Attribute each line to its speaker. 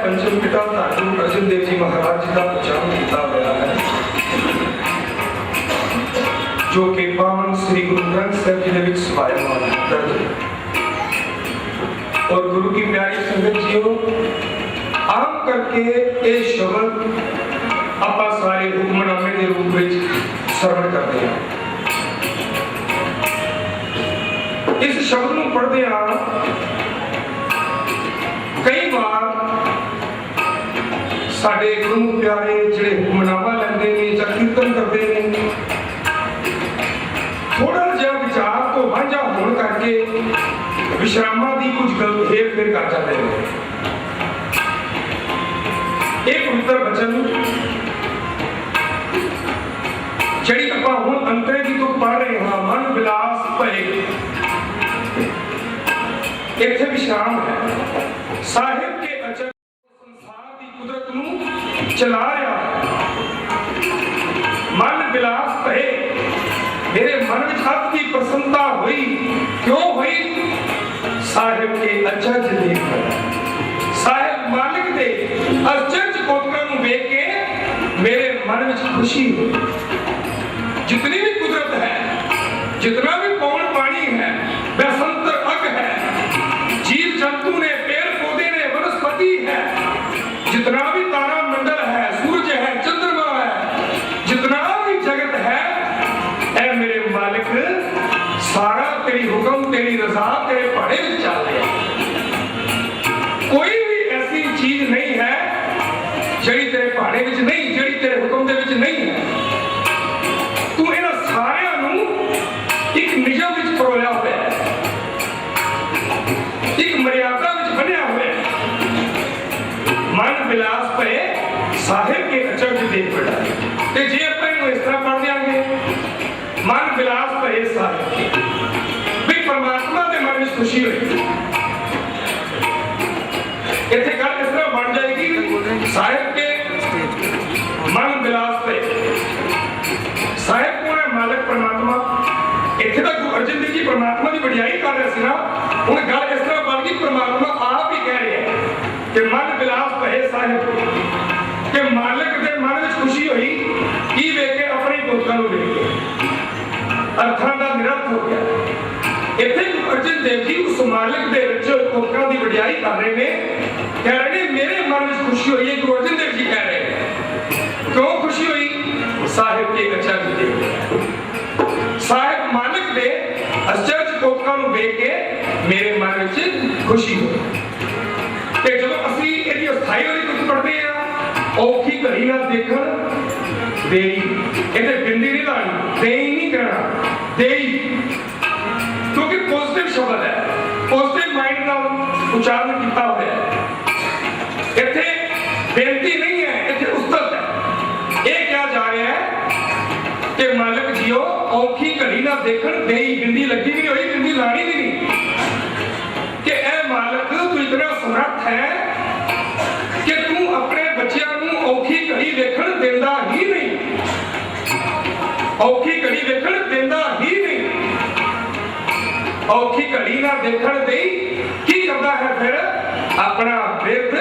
Speaker 1: ਸਹਿ ਪਿਤਾ ਧੰਨ ਗੁਰੂ ਅਰਜਨ ਦੇਵ ਜੀ ਮਹਾਰਾਜ ਜੀ ਦਾ ਉਚਾਰਨ ਕੀਤਾ ਹੋਇਆ ਹੈ। ਜੋ ਕਿ ਪਾਵਨ ਸ੍ਰੀ ਗੁਰੂ ਗ੍ਰੰਥ ਸਾਹਿਬ ਜੀ ਦੇ ਵਿੱਚ ਸਵਾਇਮਾਨ ਦਰਜ ਔਰ ਗੁਰੂ ਕੀ ਪਿਆਰੀ ਸੰਗਤ ਜੀਓ ਆਮ ਕਰਕੇ ਇਹ ਸ਼ਬਦ ਆਪਾਂ ਸਾਰੇ ਹੁਕਮਨਾਮੇ ਦੇ ਰੂਪ ਵਿੱਚ ਸਰਵਣ ਕਰਦੇ ਹਾਂ। ਇਸ ਸ਼ਬਦ ਨੂੰ ਪੜ੍ਹਦੇ ਆ ਕਈ ਵਾਰ ਸਾਡੇ ਗੁਰੂ ਪਿਆਰੇ ਜਿਹੜੇ ਹੁਕਮਨਾਮਾ ਲੈਂਦੇ ਨੇ ਜਾਂ ਕੀਰਤਨ ਕਰਦੇ ਨੇ ਥੋੜਾ ਜਿਹਾ ਵਿਚਾਰ ਤੋਂ ਵਾਂਝਾ ਹੋਣ ਕਰਕੇ ਵਿਸ਼ਰਾਮਾਂ ਦੀ ਕੁਝ ਗਲਤ ਫੇਰ ਫੇਰ ਕਰ ਜਾਂਦੇ ਨੇ। ਇਹ ਪਵਿੱਤਰ ਬਚਨ ਜਿਹੜੀ ਆਪਾਂ ਹੁਣ ਅੰਤਰੇ ਦੀ ਤੋਂ ਪੜ ਰਹੇ ਹਾਂ, ਮਨ ਵਿਲਾਸ ਭਏ। ਇੱਥੇ ਵਿਸ਼ਰਾਮ ਹੈ। ਸਾਹਿਬ ਨੂੰ ਚਲਾ ਰਿਹਾ ਹੈ ਮਨ ਵਿਲਾਸ ਭਏ ਮੇਰੇ ਮਨ ਵਿੱਚ ਹੱਥ ਦੀ ਪ੍ਰਸੰਨਤਾ ਹੋਈ ਕਿਉਂ ਹੋਈ ਸਾਹਿਬ ਕੇ ਅਚਰਜ ਦੇਖ ਸਾਹਿਬ ਮਾਲਿਕ ਦੇ ਅਚਰਜ ਕੋਤਕਾਂ ਨੂੰ ਵੇਖ ਕੇ ਮੇਰੇ ਮਨ ਵਿੱਚ ਖੁਸ਼ੀ ਹੋਈ ਜਿਤਨੀ ਵੀ ਕੁਦਰਤ ਹੈ ਜਿਤਨਾ ਵੀ ਪੌਣ ਪਾਣੀ ਹੈ ਬਸੰਤਰ ਅਗ ਹੈ जीव जंतु ने पेड़ पौधे ने वनस्पति है जितना भी ਜਿਹੜੀ ਤੇਰੇ ਪਹਾੜੇ ਵਿੱਚ ਨਹੀਂ ਜਿਹੜੀ ਤੇਰੇ ਹੁਕਮ ਦੇ ਵਿੱਚ ਨਹੀਂ ਹੁਣ ਗੱਲ ਇਸ ਤਰ੍ਹਾਂ ਬਣ ਗਈ, ਪਰਮਾਤਮਾ ਆਪ ਹੀ ਕਹਿ ਰਿਹਾ ਕਿ ਮਨ ਵਿਲਾਸ ਭਏ ਸਾਹਿਬ। ਕਿ ਮਾਲਕ ਦੇ ਮਨ ਵਿੱਚ ਖੁਸ਼ੀ ਹੋਈ, ਕੀ ਵੇਖ ਕੇ ਆਪਣੀ ਪੁੱਤਾਂ ਨੂੰ ਵੇਖ ਕੇ? ਅਰਥਾਂ ਦਾ ਨਿਰਰਥ ਹੋ ਗਿਆ। ਇੱਥੇ ਅਰਜਨ ਦੇਵ ਜੀ ਉਸ ਮਾਲਕ ਦੇ ਵਿੱਚ ਪੁੱਤਾਂ ਦੀ ਵਡਿਆਈ ਕਰ ਰਹੇ ਨੇ। ਕਹਿ ਰਹੇ ਨੇ, ਮੇਰੇ ਮਨ ਵਿੱਚ ਖੁਸ਼ੀ ਹੋਈ ਹੈ ਗੁਰੂ ਅਰਜਨ ਦੇਵ ਜੀ ਕਹਿ ਰਹੇ ਨੇ। ਕਿਉਂ ਖੁਸ਼ੀ ਹੋਈ? ਸਾਹਿਬ ਕੇ ਅਚਰਜ ਦੇ ਸਾਹਿਬ ਮਾਲਕ ਦੇ ਅਚਰਜ ਕੋਕਾਂ ਨੂੰ ਵੇਖ ਕੇ ਮੇਰੇ ਮਨ ਵਿੱਚ ਖੁਸ਼ੀ ਹੋਈ। ਤੇ ਜਦੋਂ ਅਸੀਂ ਇਹਦੀ ਅਸਥਾਈ ਵਾਲੀ ਤੁਕ ਪੜ੍ਹਦੇ ਆ ਔਖੀ ਘੜੀ ਨਾਲ ਦੇਖਣ ਦੇਈ। ਇਹਦੇ ਬਿੰਦੀ ਨਹੀਂ ਲਾਣੀ ਦੇਈ ਨਹੀਂ ਕਹਿਣਾ, ਦੇਈ। ਕਿਉਂਕਿ ਪੋਜ਼ਿਟਿਵ ਸ਼ਬਦ ਹੈ। ਪੋਜ਼ਿਟਿਵ ਮਾਈਂਡ ਨਾਲ ਉਚਾਰਨ ਕੀਤਾ ਹੋਇਆ ਹੈ। ਇੱਥੇ ਬੇਨਤੀ ਨਹੀਂ ਹੈ, ਇੱਥੇ ਉਸਤਤ ਹੈ। ਇਹ ਕਿਹਾ ਜਾ ਰਿਹਾ ਹੈ ਕਿ ਮਾਲਕ ਜੀਓ, ਔਖੀ ਘੜੀ ਨਾਲ ਦੇਖਣ, ਦੇਈ। ਬਿੰਦੀ ਲੱਗੀ ਵੀ ਨਹੀਂ ਹੋਈ, ਬਿੰਦੀ ਲਾਣੀ ਵੀ ਨਹੀਂ। ਇਤਨਾ ਸਮਰੱਥ ਹੈ ਕਿ ਤੂੰ ਆਪਣੇ ਬੱਚਿਆਂ ਨੂੰ ਔਖੀ ਘੜੀ ਵੇਖਣ ਦਿੰਦਾ ਹੀ ਨਹੀਂ। ਔਖੀ ਘੜੀ ਵੇਖਣ ਦਿੰਦਾ ਹੀ ਨਹੀਂ। ਔਖੀ ਘੜੀ ਨਾ ਦੇਖਣ ਦੇਈ ਕੀ ਕਰਦਾ ਹੈ ਫਿਰ? ਆਪਣਾ ਬਿਰਧ